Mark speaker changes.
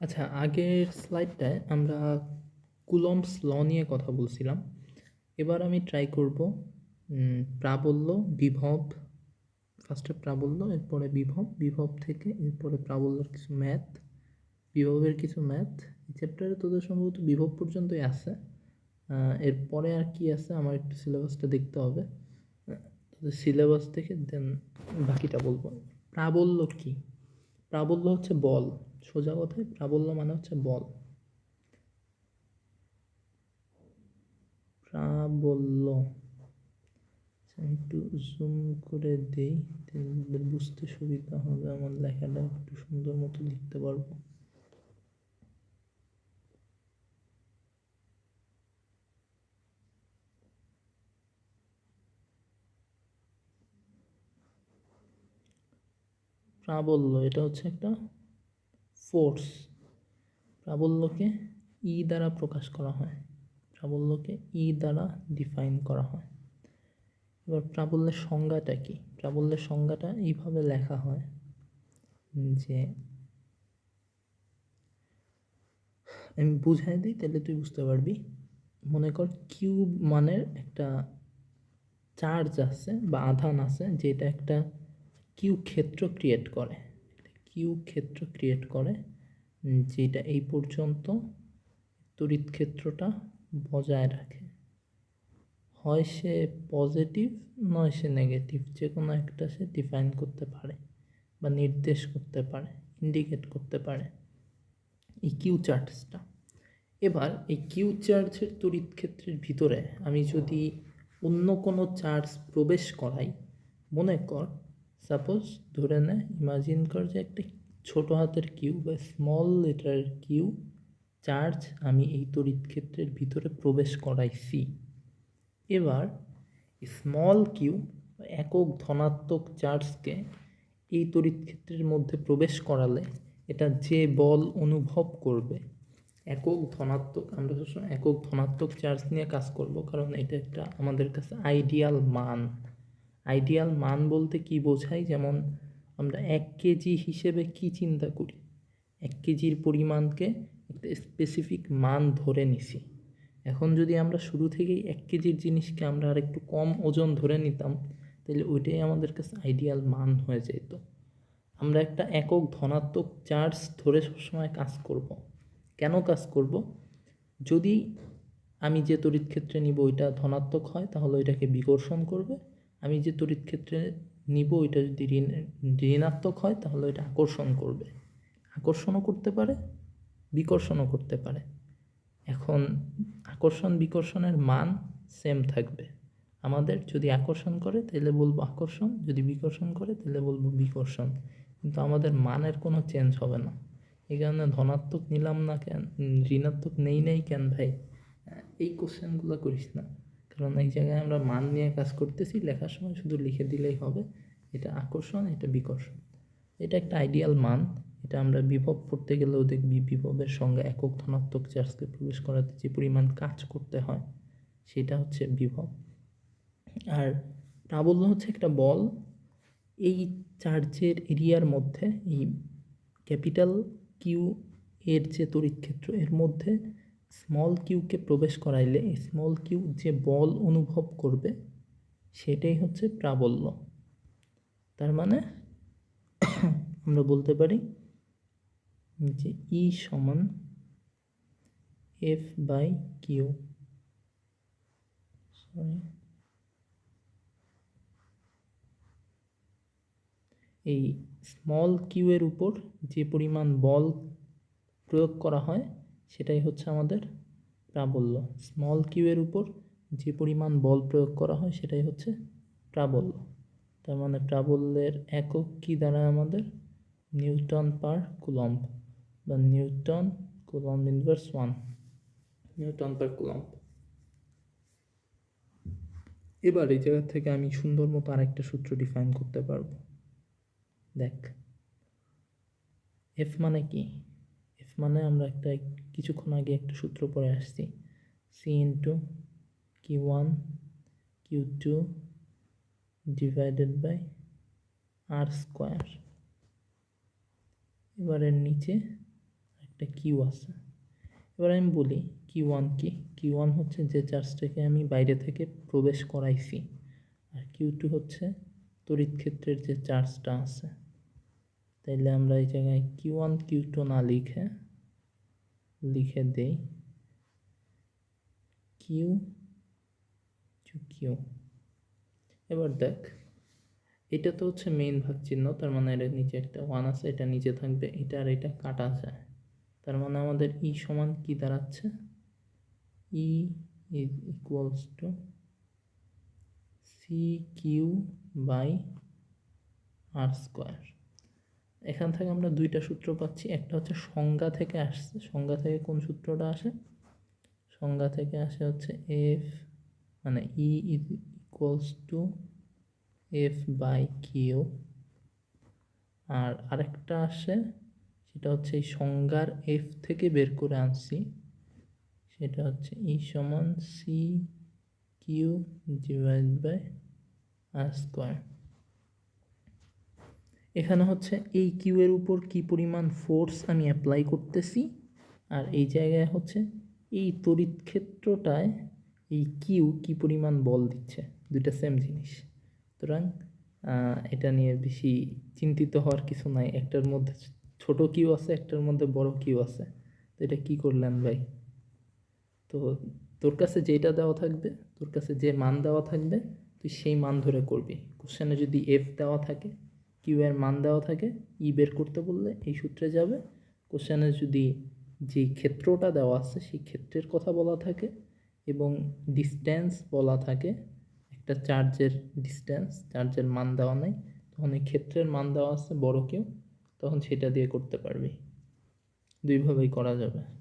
Speaker 1: আচ্ছা আগের স্লাইডটায় আমরা কুলম্বস ল নিয়ে কথা বলছিলাম। এবার আমি ট্রাই করব প্রাবল্য, বিভব ফার্স্টে প্রাবল্য, এরপরে বিভব বিভব থেকে এরপরে প্রাবল্যর কিছু ম্যাথ বিভবের কিছু ম্যাথ এই চ্যাপ্টারে তোদের সম্ভবত বিভব পর্যন্তই আছে। এরপরে আর কি আছে আমার একটু সিলেবাসটা দেখতে হবে। তোদের সিলেবাস থেকে দেন বাকিটা বলব। প্রাবল্য কি? প্রাবল্য হচ্ছে বল। সোজা কথায় প্রাবল্য মানে হচ্ছে বল। প্রাবল্য। আচ্ছা, একটু জুম করে দিই বুঝতে সুবিধা হবে। আমার লেখাটা একটু সুন্দর মতো লিখতে পারব। প্রাবল্য, এটা হচ্ছে একটা ফোর্স প্রাবল্যকে ই দ্বারা প্রকাশ করা হয়। প্রাবল্যকে ই দ্বারা ডিফাইন করা হয়। এবার প্রাবল্যের সংজ্ঞাটা কি? প্রাবল্যের সংজ্ঞাটা এইভাবে লেখা হয় যে, আমি বুঝাই দিই, তাহলে তুই বুঝতে পারবি। মনে কর কিউব মানের একটা চার্জ আছে বা আধান আছে, যেটা একটা কিউ ক্ষেত্র ক্রিয়েট করে। কিউ ক্ষেত্র ক্রিয়েট করে, যেটা এই পর্যন্ত তড়িৎ ক্ষেত্রটা বজায় রাখে। হয় সে পজিটিভ নয় সে নেগেটিভ যে কোনো একটা সে ডিফাইন করতে পারে বা নির্দেশ করতে পারে ইন্ডিকেট করতে পারে এই কিউ চার্জটা এবার এই কিউ চার্জের তড়িৎ ক্ষেত্রের ভিতরে আমি যদি অন্য কোনো চার্জ প্রবেশ করাই, মনে কর সাপোজ ধরে নে ইমাজিন কর যে একটা ছোটো হাতের কিউ বা স্মল লেটার কিউ চার্জ আমি এই তড়িৎ ক্ষেত্রের ভিতরে প্রবেশ করাইছি। এবার স্মল কিউ একক ধনাত্মক চার্জকে এই তড়িৎ ক্ষেত্রের মধ্যে প্রবেশ করালে এটা যে বল অনুভব করবে। একক ধনাত্মক, আমরা সবসময় একক ধনাত্মক চার্জ নিয়ে কাজ করব, কারণ এটা একটা আমাদের কাছে আইডিয়াল মান। আইডিয়াল মান বলতে কি বোঝায়? যেমন আমরা এক কেজি হিসেবে কি চিন্তা করি? এক কেজির পরিমাণকে একটা স্পেসিফিক মান ধরে নিছি। এখন যদি আমরা শুরু থেকেই এক কেজির জিনিসকে আমরা আর একটু কম ওজন ধরে নিতাম, তাহলে ওইটাই আমাদের কাছে আইডিয়াল মান হয়ে যেত আমরা একটা একক ধনাত্মক চার্জ ধরে সবসময় কাজ করব। কেন কাজ করব? যদি আমি যে তড়িৎ ক্ষেত্রে নিব ওইটা ধনাত্মক হয়, তাহলে ওইটাকে বিকর্ষণ করবে। আমি যে তড়িৎ ক্ষেত্রে নিব, ওইটা যদি ঋণ, ঋণাত্মক হয়, তাহলে ওইটা আকর্ষণ করবে। আকর্ষণও করতে পারে, বিকর্ষণও করতে পারে। এখন আকর্ষণ বিকর্ষণের মান সেম থাকবে। আমাদের যদি আকর্ষণ করে তাহলে বলব আকর্ষণ, যদি বিকর্ষণ করে তাহলে বলব বিকর্ষণ। কিন্তু আমাদের মানের কোনো চেঞ্জ হবে না। এই কারণে ধনাত্মক নিলাম না কেন ঋণাত্মক নেই নেই কেন ভাই? এই কোশ্চেনগুলো করিস না। কারণ এই জায়গায় আমরা মান নিয়ে কাজ করতেছি, লেখার সময় শুধু লিখে দিলেই হবে। এটা আকর্ষণ, এটা বিকর্ষণ। এটা একটা আইডিয়াল মান। এটা আমরা বিভব পড়তে গেলেও দেখবি বিভবের সঙ্গে একক ধনাত্মক চার্জকে প্রবেশ করাতে যে পরিমাণ কাজ করতে হয়, সেটা হচ্ছে বিভব। আর প্রাবল্য হচ্ছে একটা বল। এই চার্জের এরিয়ার মধ্যে, এই ক্যাপিটাল কিউ এর যে তড়িৎ ক্ষেত্র, এর মধ্যে স্মল কিউকে প্রবেশ করাইলে স্মল কিউ যে বল অনুভব করবে, সেটাই হচ্ছে প্রাবল্য। তার মানে আমরা বলতে পারি যে ই সমান এফ বাই কিউ সরি এই স্মল কিউ এর উপর যে পরিমাণ বল প্রয়োগ করা হয় সেটাই হচ্ছে আমাদের প্রাবল্য। স্মল কিউয়ের উপর যে পরিমাণ বল প্রয়োগ করা হয় সেটাই হচ্ছে প্রাবল্য। তার মানে প্রাবল্যের একক কী দাঁড়ায় আমাদের? নিউটন পার কুলম্ব বা newton coulomb inverse one newton per coulomb. এবার এই জায়গা থেকে আমি সুন্দর মতো আরেকটা সূত্র ডিফাইন করতে পারব। দেখ। এফ মানে কি? মানে আমরা একটা কিছুক্ষণ আগে একটা সূত্র পড়ে আসছি। C into Q one Q two divided by R square এবারের নিচে একটা কিউ আছে। এবার আমি বলি কিউ ওয়ান কি? কিউ ওয়ান হচ্ছে যে চার্জটাকে আমি বাইরে থেকে প্রবেশ করাইছি। আর কিউ টু হচ্ছে তড়িৎ ক্ষেত্রের যে চার্জটা আছে। তাইলে আমরা এই জায়গায় কিউ ওয়ান কিউ টু না লিখে লিখে দেই। কিউ কিউ এবার দেখ, এটা তো হচ্ছে মেইন ভাগ চিহ্ন, তার মানে এর নিচে একটা ওয়ান আছে, এটা নিচে থাকবে, এটা আর এটা কাটা যায়। তার মানে আমাদের ই সমান কি দাঁড়াচ্ছে? E is equals to C Q by R square এখান থেকে আমরা দুইটা সূত্র পাচ্ছি। একটা হচ্ছে সংজ্ঞা থেকে আসছে। সংজ্ঞা থেকে কোন সূত্রটা আসে? সংজ্ঞা থেকে আসে হচ্ছে এফ মানে E equals to F by Q আর আরেকটা আসে, সেটা হচ্ছে এই সংজ্ঞার এফ থেকে বের করে আনছি। সেটা হচ্ছে ই সমান C Q divide by R square এখানে হচ্ছে এই কিউ এর উপর কি পরিমাণ ফোর্স আমি অ্যাপ্লাই করতেছি, আর এই জায়গায় হচ্ছে এই তড়িৎ ক্ষেত্রটায় এই কিউ কি পরিমাণ বল দিচ্ছে, দুইটা সেম জিনিস। সুতরাং এটা নিয়ে বেশি চিন্তিত হওয়ার কিছু নাই। একটার মধ্যে ছোট কিউ আছে, একটার মধ্যে বড় কিউ আছে। তো এটা কি করলেন ভাই? তো তোর কাছে যেটা দেওয়া থাকবে, তোর কাছে যে মান দেওয়া থাকবে, তুই সেই মান ধরে করবি। কোশ্চেনে যদি এফ দেওয়া থাকে কিউ এর মান দেওয়া থাকে, ই বের করতে বললে এই সূত্রে যাবে। কোশ্চেনে যদি যে ক্ষেত্রটা দেওয়া আছে, সেই ক্ষেত্রের কথা বলা থাকে এবং ডিস্ট্যান্স বলা থাকে, একটা চার্জের ডিস্ট্যান্স চার্জের মান দেওয়া নেই, তখন এই ক্ষেত্রের মান দেওয়া আছে বড় কেউ, তখন সেটা দিয়ে করতে পারবি। দুইভাবেই করা যাবে।